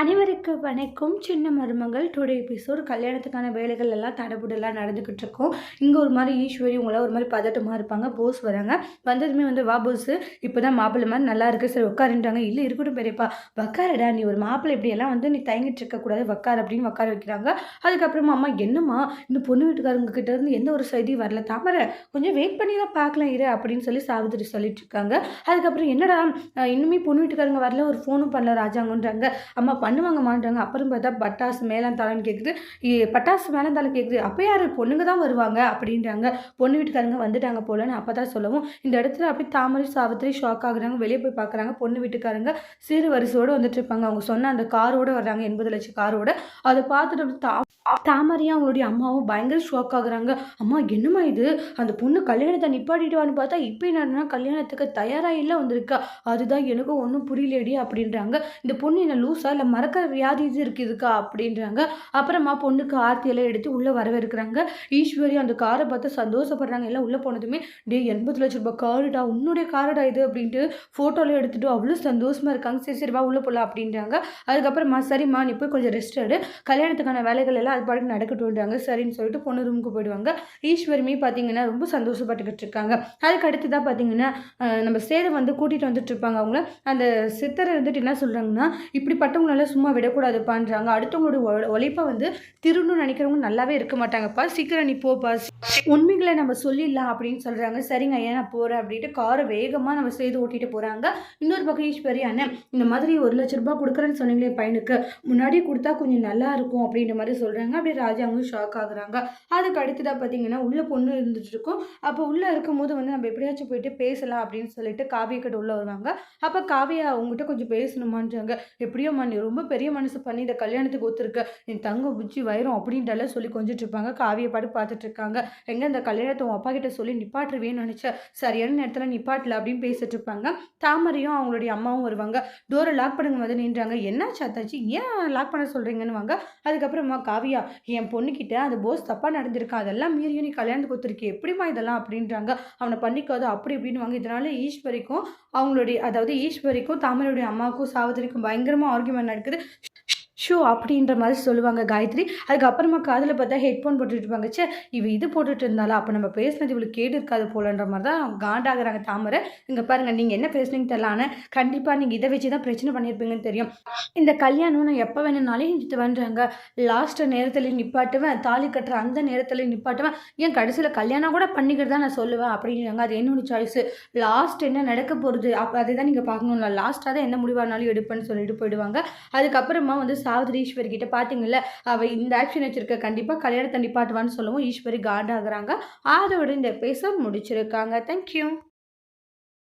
அனைவருக்கு வணக்கம். சின்ன மருமகள் டுடே எபிசோட் கல்யாணத்துக்கான வேலைகள் எல்லாம் தடபுடலாம் நடந்துக்கிட்டு இருக்கோம். இங்கே ஒரு மாதிரி ஈஸ்வரி உங்களை ஒரு மாதிரி பதட்டமாக இருப்பாங்க போஸ் வராங்க. வந்ததுமே வந்து வா போஸ் இப்போ தான் மாப்பிள்ளை மாதிரி நல்லா இருக்குது சரி உட்காருன்றாங்க. இல்லை இருக்கட்டும் பெரியப்பா. உக்காரடா நீ ஒரு மாப்பிள்ளை இப்படியெல்லாம் வந்து நீ தயங்கிட்டு இருக்கக்கூடாது உக்கார் அப்படின்னு உட்கார வைக்கிறாங்க. அதுக்கப்புறமா அம்மா என்னம்மா? இந்த பொண்ணு வீட்டுக்காரங்க கிட்ட இருந்து எந்த ஒரு செய்தியும் வரல. தாமரை கொஞ்சம் வெயிட் பண்ணி தான் பார்க்கலாம் இரு அப்படின்னு சொல்லி சாவித்திரி சொல்லிட்டு இருக்காங்க. அதுக்கப்புறம் என்னடா இன்னுமே பொண்ணு வீட்டுக்காரங்க வரல ஒரு ஃபோனும் பண்ணல ராஜாங்கன்றாங்க. அம்மா பண்ணுவாங்க மாட்டாங்க அப்புறம் பார்த்தா பட்டாசு மேலந்தாளம் கேட்குது பட்டாசு மேலந்தாளம் கேட்குது அப்போ யார்? பொண்ணுங்க தான் வருவாங்க அப்படின்றாங்க. பொண்ணு வீட்டுக்காரங்க வந்துட்டாங்க போலன்னு அப்போ தான் சொல்லவும். இந்த இடத்துல அப்படி தாமரை சாவித்திரி ஷாக் ஆகுறாங்க. வெளியே போய் பார்க்குறாங்க. பொண்ணு வீட்டுக்காரங்க சீரு வரிசையோடு வந்துட்டு இருப்பாங்க. அவங்க சொன்ன அந்த காரோட வர்றாங்க எண்பது லட்சம் காரோட. அதை பார்த்துட்டு தா தாமரையும் அவங்களுடைய அம்மாவும் பயங்கர ஷாக் ஆகுறாங்க. அம்மா என்னம்மா இது? அந்த பொண்ணு கல்யாணத்தை நிப்பாட்டிட்டுவான்னு பார்த்தா இப்போ என்னன்னா கல்யாணத்துக்கு தயாராக இல்லை வந்திருக்கா? அதுதான் எனக்கும் ஒன்றும் புரியலடி அப்படின்றாங்க. இந்த பொண்ணு என்ன லூஸாக இல்லை மறக்கிற வியாதி இது இருக்குதுக்கா அப்படின்றாங்க. அப்புறமா பொண்ணுக்கு ஆர்த்தியெல்லாம் எடுத்து உள்ளே வரவேற்கிறாங்க. ஈஸ்வரி அந்த காரை பார்த்து சந்தோஷப்படுறாங்க. எல்லாம் உள்ளே போனதுமே டே எண்பது லட்ச ரூபாய் காருடா உன்னுடைய காருடா இது? அப்படின்ட்டு ஃபோட்டோலாம் எடுத்துட்டு அவ்வளோ சந்தோஷமாக இருக்காங்க. சரி சரிவா உள்ளே போகலாம் அப்படின்றாங்க. அதுக்கப்புறமா சரிம்மா நீ போய் கொஞ்சம் ரெஸ்ட் எடு. கல்யாணத்துக்கான வேலைகள் எல்லாம் அது பாட்டுக்கு நடக்கட்டும்ன்றாங்க. சரின்னு சொல்லிட்டு பொண்ணு ரூமுக்கு போயிடுவாங்க. ஈஸ்வரிமே பார்த்தீங்கன்னா ரொம்ப சந்தோஷப்பட்டுக்கிட்டு இருக்காங்க. அதுக்கு அடுத்து தான் பார்த்தீங்கன்னா நம்ம சேது வந்து கூட்டிகிட்டு வந்துட்டு இருப்பாங்க அவங்கள. அந்த சித்தரை இருந்துட்டு என்ன சொல்கிறாங்கன்னா இப்படிப்பட்டவங்களெல்லாம் சும்மா விடக்கூடாதுப்பான்றாங்க. அடுத்தவங்களோட உழ- உழைப்பை வந்து திருடணும்னு நினைக்கிறவங்க நல்லாவே இருக்க மாட்டாங்கப்பா சீக்கிரம் நீ போப்பா உண்மைகளை நம்ம சொல்லிடலாம் அப்படின்னு சொல்கிறாங்க சரிங்க ஐயா நான் போகிறேன் அப்படின்ட்டு காரை வேகமாக நம்ம செய்து ஓட்டிட்டு போகிறாங்க இன்னொரு பக்கம் ஈஸ்வரி அண்ணன் இந்த மாதிரி ஒரு லட்ச ரூபாய் கொடுக்குறேன்னு சொன்னீங்களே பையனுக்கு. முன்னாடி கொடுத்தா கொஞ்சம் நல்லா இருக்கும் அப்படின்ற மாதிரி சொல்கிறாங்க அப்படியே ராஜாவும் ஷாக் ஆகுறாங்க. அதுக்கு அடுத்ததாக பார்த்தீங்கன்னா உள்ள பொண்ணு இருந்துட்டு இருக்கும். அப்போ உள்ளே இருக்கும்போது வந்து நம்ம எப்படியாச்சும் போயிட்டு பேசலாம் அப்படின்னு சொல்லிட்டு காவிய கிட்ட உள்ளே வருவாங்க. அப்போ காவியா அவங்ககிட்ட கொஞ்சம் பேசணுமான்றாங்க. எப்படியோ நீ ரொம்ப பெரிய மனசு பண்ணி இந்த கல்யாணத்துக்கு ஒத்துருக்கு என் தங்க புச்சி வயிறும் அப்படின்றலாம் சொல்லி கொஞ்சிட்டு இருப்பாங்க காவிய பாட்டு பார்த்துட்டு இருக்காங்க எங்க இந்த கல்யாணத்தை உன் அப்பா கிட்ட சொல்லி நிப்பாட்டுருவேன்னு நினச்சேன் சரியான நேரத்தில் நிப்பாட்டல அப்படின்னு பேசிட்டு இருப்பாங்க தாமரையும் அவங்களுடைய அம்மாவும் வருவாங்க. டோரை லாக் பண்ணுங்க வந்து நின்றாங்க. என்ன சாத்தாச்சு ஏன் லாக் பண்ண சொல்கிறீங்கன்னு வாங்க அதுக்கப்புறமா காவியா என் பொண்ணுக்கிட்ட அந்த போஸ் தப்பாக நடந்திருக்கா. அதெல்லாம் மீறியும் நீ கல்யாணத்துக்கு ஒத்துருக்கே எப்படிமா இதெல்லாம்? அப்படின்றாங்க. அவனை பண்ணிக்காத அப்படி இப்படின்னு வாங்க இதனால ஈஸ்வரிக்கும் அவங்களுடைய அதாவது ஈஸ்வரிக்கும் தாமரையுடைய அம்மாவுக்கும் சாவித்திரிக்கும் பயங்கரமாக ஆர்குமெண்ட் நடக்குது ஷோ அப்படின்ற மாதிரி சொல்லுவாங்க காயத்ரி. அதுக்கப்புறமா காதில் பார்த்தா ஹெட்ஃபோன் போட்டுட்டு இருப்பாங்க. சே இவ இது போட்டுட்டு இருந்தாலா அப்போ நம்ம பேசினது இவ்வளோ கேடு இருக்காது போலன்ற மாதிரி தான் காண்டாகிறாங்க தாமரை. இங்கே பாருங்கள் நீங்கள் என்ன பேசுனீங்க தெரியல ஆனால் கண்டிப்பாக நீங்கள் இதை வச்சு தான் பிரச்சனை பண்ணியிருப்பீங்கன்னு தெரியும். இந்த கல்யாணம் நான் எப்போ வேணும்னாலே இது பண்ணுறாங்க லாஸ்ட் நேரத்தில் நிப்பாட்டுவேன். தாலி கட்டுற அந்த நேரத்தில் நிப்பாட்டுவேன். ஏன் கடைசியில் கல்யாணம் கூட பண்ணிக்கிட்டு தான் நான் சொல்லுவேன் அப்படிங்கிறாங்க அது என்னோட சாய்ஸு லாஸ்ட் என்ன நடக்க போகிறது அப்போ அதை தான் நீங்கள் பார்க்கணும்ல லாஸ்ட்டாக தான் என்ன முடிவானாலும் எடுப்பேன்னு சொல்லிட்டு போயிடுவாங்க. அதுக்கப்புறமா வந்து சாவித்ரி ஈஸ்வரி கிட்ட பார்த்தீங்கல்ல அவள் இந்த ஆக்ஷன் வச்சிருக்க கண்டிப்பாக கல்யாணத்தை நிப்பாட்டுவான்னு சொல்லவும் ஈஸ்வரி காண்டாகிறாங்க. அதோட இந்த பேச முடிச்சிருக்காங்க. தேங்க்யூ